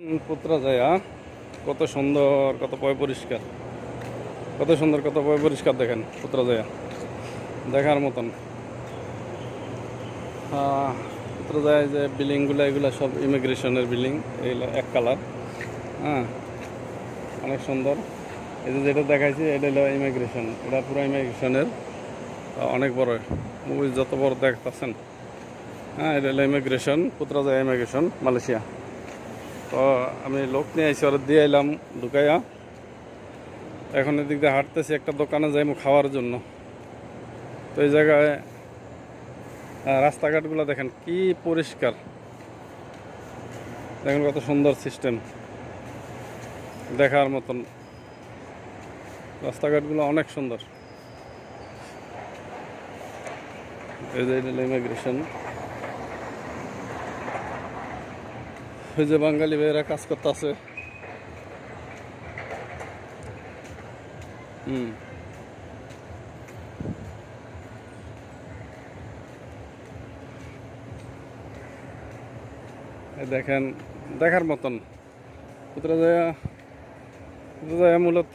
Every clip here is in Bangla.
হুম, পুত্রা যায় আ? কত সুন্দর কত পয় পরিষ্কার। কত সুন্দর কত পয় পরিষ্কার দেখেন পুত্রা যায় দেখার মতন। আহ, পুত্রা যায় যে বিল্ডিংগুলো এগুলো সব ইমিগ্রেশনের বিল্ডিং এগুলো এক কালার হ্যাঁ অনেক সুন্দর। এই যে যেটা দেখাইছি এটা হলো ইমিগ্রেশন এটা পুরো ইমিগ্রেশনের অনেক বড় মুভি যত বড় দেখতেছেন। হ্যাঁ এটা হলো ইমিগ্রেশন পুত্রাজয়া ইমিগ্রেশন মালয়েশিয়া। তো আমি লোক নিয়ে আইসি ওরা দিয়ে এলাম ঢুকাইয়া। এখন এদিক দিয়ে হাঁটতেছি, একটা দোকানে যাইমু খাওয়ার জন্য। তো এই জায়গায় রাস্তাঘাটগুলো দেখেন কি পরিষ্কার। দেখেন কত সুন্দর সিস্টেম। দেখার মতন। রাস্তাঘাটগুলো অনেক সুন্দর। এই যে ইমিগ্রেশন ওই যে বাঙালি ভাইয়েরা কাজ করতে আছে হুম দেখেন, দেখার মতন। পুত্রজয়া মূলত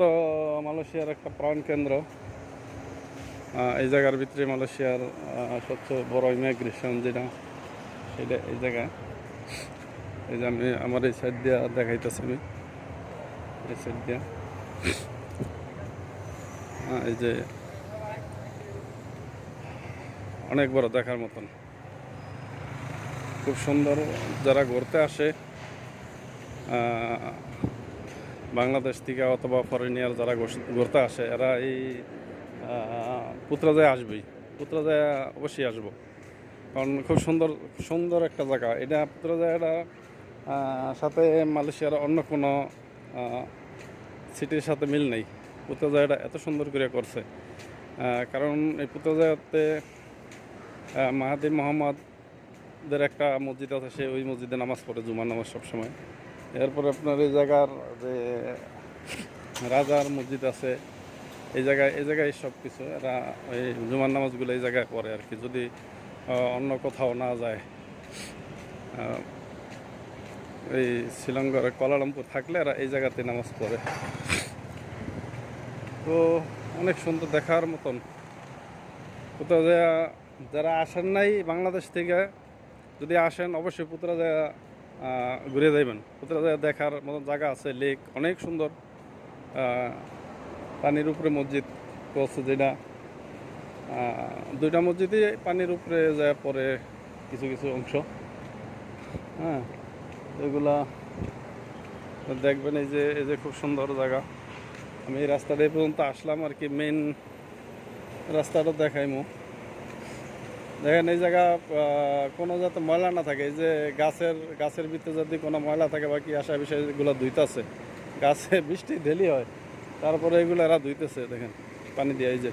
মালয়েশিয়ার একটা প্রাণ কেন্দ্র। এই জায়গার ভিতরে মালয়েশিয়ার সবচেয়ে বড় ইমিগ্রেশন যেটা, সেটা এই জায়গায়। এই যে আমি আমার এই সাইড দিয়া দেখাইতেছি আমি। এই সাইড দিয়া। হ্যাঁ, এই যে অনেক বড় দেখার মতন। খুব সুন্দর যারা ঘুরতে আসে বাংলাদেশ থেকে অথবা ফরেনিয়ার যারা ঘুরতে আসে এরা এই পুত্রাজয় আসবেই। পুত্রাজয় অবশ্যই আসব। কারণ খুব সুন্দর সুন্দর একটা জায়গা। এটা পুত্রাজয়টা সাথে মালয়েশিয়ার অন্য কোনো সিটির সাথে মিল নেই। পুত্রাজয়টা এত সুন্দর করে করছে। কারণ এই পুত্রাজয়তে মাহাদির মোহাম্মদের একটা মসজিদ আছে, সে ওই মসজিদে নামাজ পড়ে, জুমার নামাজ সবসময়। এরপর আপনার এই জায়গার যে রাজার মসজিদ আছে, এই জায়গায় এই জায়গায় সব কিছু এরা এই জুমার নামাজগুলো এই জায়গায় পড়ে আর কি। যদি অন্য কোথাও না যায় এই শ্রীলঙ্কার কলালামপুর থাকলে এরা এই জায়গাতে নামাজ পড়ে। তো অনেক সুন্দর দেখার মতন। কোথাও যারা আসেন নাই বাংলাদেশ থেকে, যদি আসেন অবশ্যই পুতরা ঘুরে যাইবেন। পুতরা দেখার মতন জায়গা আছে, লেক অনেক সুন্দর। পানির উপরে মসজিদ করছে যেটা। দুইটা মসজিদই পানির উপরে যায় পরে কিছু কিছু অংশ। হ্যাঁ। দেখবেন এই যে এই যে খুব সুন্দর জায়গা। আমি এই রাস্তাটা এই পর্যন্ত আসলাম আর কি মেন রাস্তাটা দেখাইমু। দেখেন এই জায়গা কোনো যাতে ময়লা না থাকে, এই যে গাছের গাছের ভিতরে যদি কোনো ময়লা থাকে বা কি আসা বিষয়গুলো ধুইতেছে। গাছে বৃষ্টি ঢেলি হয়, তারপরে এগুলো এরা ধুইতেছে, দেখেন, পানি দিয়ে এই যে।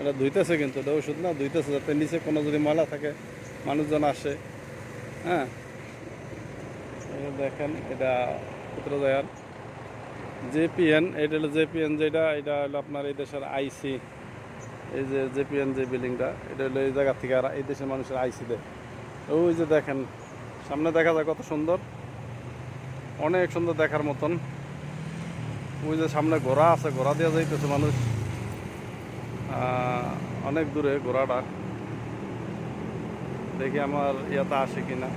এটা ধুইতেছে কিন্তু, এটা ওষুধ না, ধুইতেছে যাতে নিচে কোনো যদি ময়লা থাকে, মানুষজন আসে হ্যাঁ। দেখেন, এটা পুত্রদয়ার জেপিএন, এটা হলো জেপিএন যেটা, এটা হলো আপনার এই দেশের আইসি। এই যে জেপিএন যে বিল্ডিংটা, এটা হলো এই জায়গা থেকে আর এই দেশের মানুষের আইসি দেয় ওই যে দেখেন, সামনে দেখা যায় কত সুন্দর। অনেক সুন্দর দেখার মতন। ওই যে সামনে ঘোড়া আছে, ঘোড়া দিয়ে যাইতেছে মানুষ। অনেক দূরে ঘোড়াটা। দেখি আমার ইয়াতে আসে কিনা।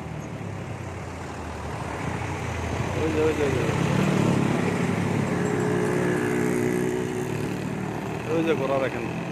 ওই যে ওই যে ওই যে। ওই দেখেন।